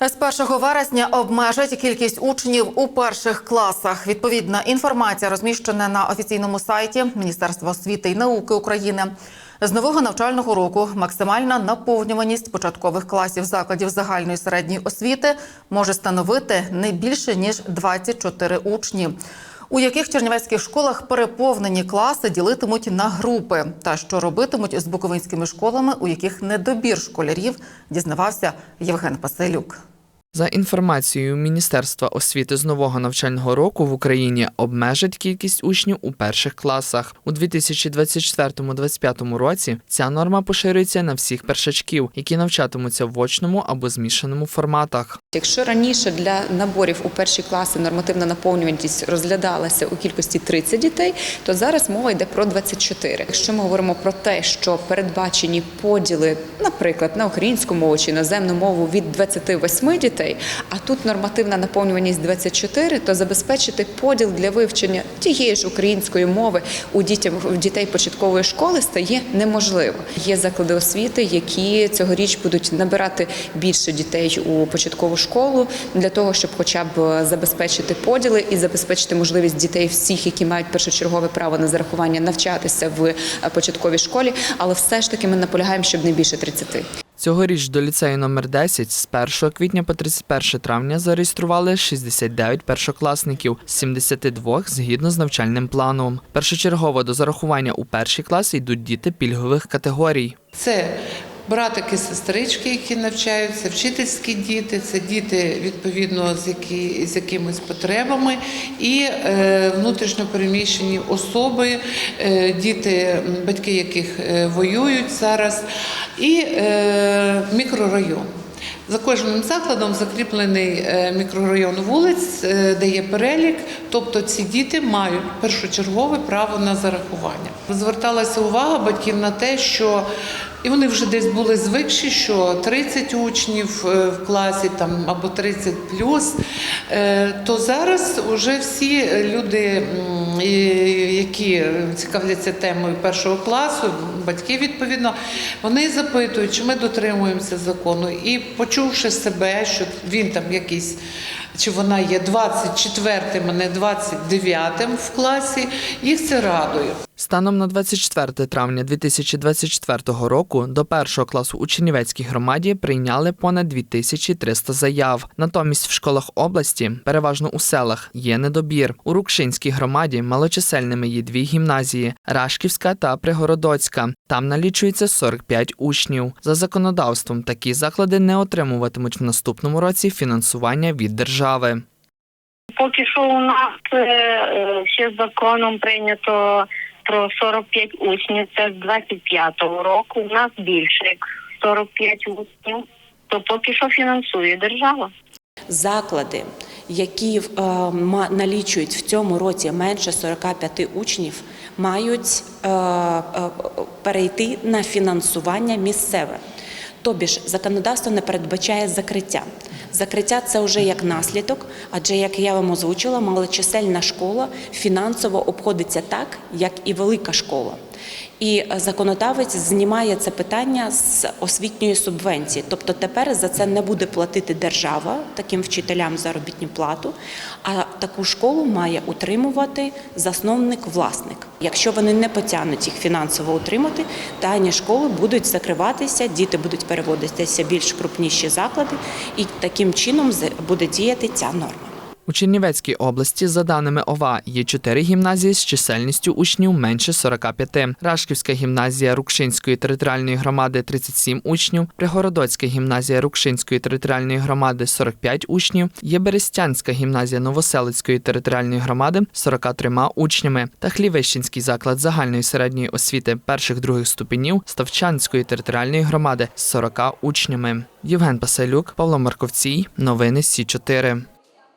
З 1 вересня обмежать кількість учнів у перших класах. Відповідна інформація розміщена на офіційному сайті Міністерства освіти і науки України. З нового навчального року максимальна наповнюваність початкових класів закладів загальної середньої освіти може становити не більше ніж 24 учні. У яких чернівецьких школах переповнені класи ділитимуть на групи, та що робитимуть з буковинськими школами, у яких недобір школярів, дізнавався Євген Паселюк. За інформацією Міністерства освіти з нового навчального року в Україні обмежать кількість учнів у перших класах. У 2024-2025 році ця норма поширюється на всіх першачків, які навчатимуться в очному або змішаному форматах. Якщо раніше для наборів у перші класи нормативна наповнюваність розглядалася у кількості 30 дітей, то зараз мова йде про 24. Якщо ми говоримо про те, що передбачені поділи, наприклад, на українську мову чи іноземну мову від 28 дітей, а тут нормативна наповнюваність 24, то забезпечити поділ для вивчення тієї ж української мови у дітям дітей початкової школи стає неможливо. Є заклади освіти, які цьогоріч будуть набирати більше дітей у початкову школу для того, щоб хоча б забезпечити поділи і забезпечити можливість дітей всіх, які мають першочергове право на зарахування, навчатися в е, початковій школі, але все ж таки ми наполягаємо, щоб не більше 30. Цьогоріч до ліцею номер 10 з 1 квітня по 31 травня зареєстрували 69 першокласників з 72 згідно з навчальним планом. Першочергово до зарахування у перший клас йдуть діти пільгових категорій. Це братики, сестрички, які навчаються, вчительські діти, це діти відповідно з, які, з якимись потребами, і е, внутрішньо переміщені особи, е, діти, батьки яких е, воюють зараз, і мікрорайон. За кожним закладом закріплений е, мікрорайон вулиць, е, де є перелік, тобто ці діти мають першочергове право на зарахування. Зверталася увага батьків на те, що і вони вже десь були звикші, що 30 учнів е, в класі там або 30 плюс, то зараз вже всі люди, які цікавляться темою першого класу, батьки відповідно, вони запитують, чи ми дотримуємося закону, і почувши себе, що він там якийсь. Чи вона є 24-м, а не 29-м в класі, їх це радує. Станом на 24 травня 2024 року до першого класу у Чернівецькій громаді прийняли понад 2300 заяв. Натомість в школах області, переважно у селах, є недобір. У Рукшинській громаді малочисельними є дві гімназії Рашківська та Пригородоцька. Там налічується 45 учнів. За законодавством такі заклади не отримуватимуть в наступному році фінансування від держави. Поки що у нас е, ще законом прийнято про 45 учнів. Це з 25-го року. У нас більше як 45 учнів. То поки що фінансує держава. заклади, які е, налічують в цьому році менше 45 учнів, мають е, е, перейти на фінансування місцеве. Тобі ж законодавство не передбачає закриття. Закриття це вже як наслідок, адже як я вам озвучила, малочисельна школа фінансово обходиться так, як і велика школа. І законодавець знімає це питання з освітньої субвенції. Тобто тепер за це не буде платити держава таким вчителям заробітну плату, а таку школу має утримувати засновник-власник. Якщо вони не потягнуть їх фінансово утримати, дані школи будуть закриватися, діти будуть переводитися в більш крупніші заклади, і таким чином буде діяти ця норма. У Чернівецькій області, за даними ОВА, є чотири гімназії з чисельністю учнів менше 45. Рашківська гімназія Рукшинської територіальної громади 37 учнів, Пригородоцька гімназія Рукшинської територіальної громади 45 учнів, є Берестянська гімназія Новоселицької територіальної громади 43 учнями та Хлівищенський заклад загальної середньої освіти перших-других ступенів Ставчанської територіальної громади з 40 учнями. Євген Пасалюк, Павло Марковцій. Новини Сі 4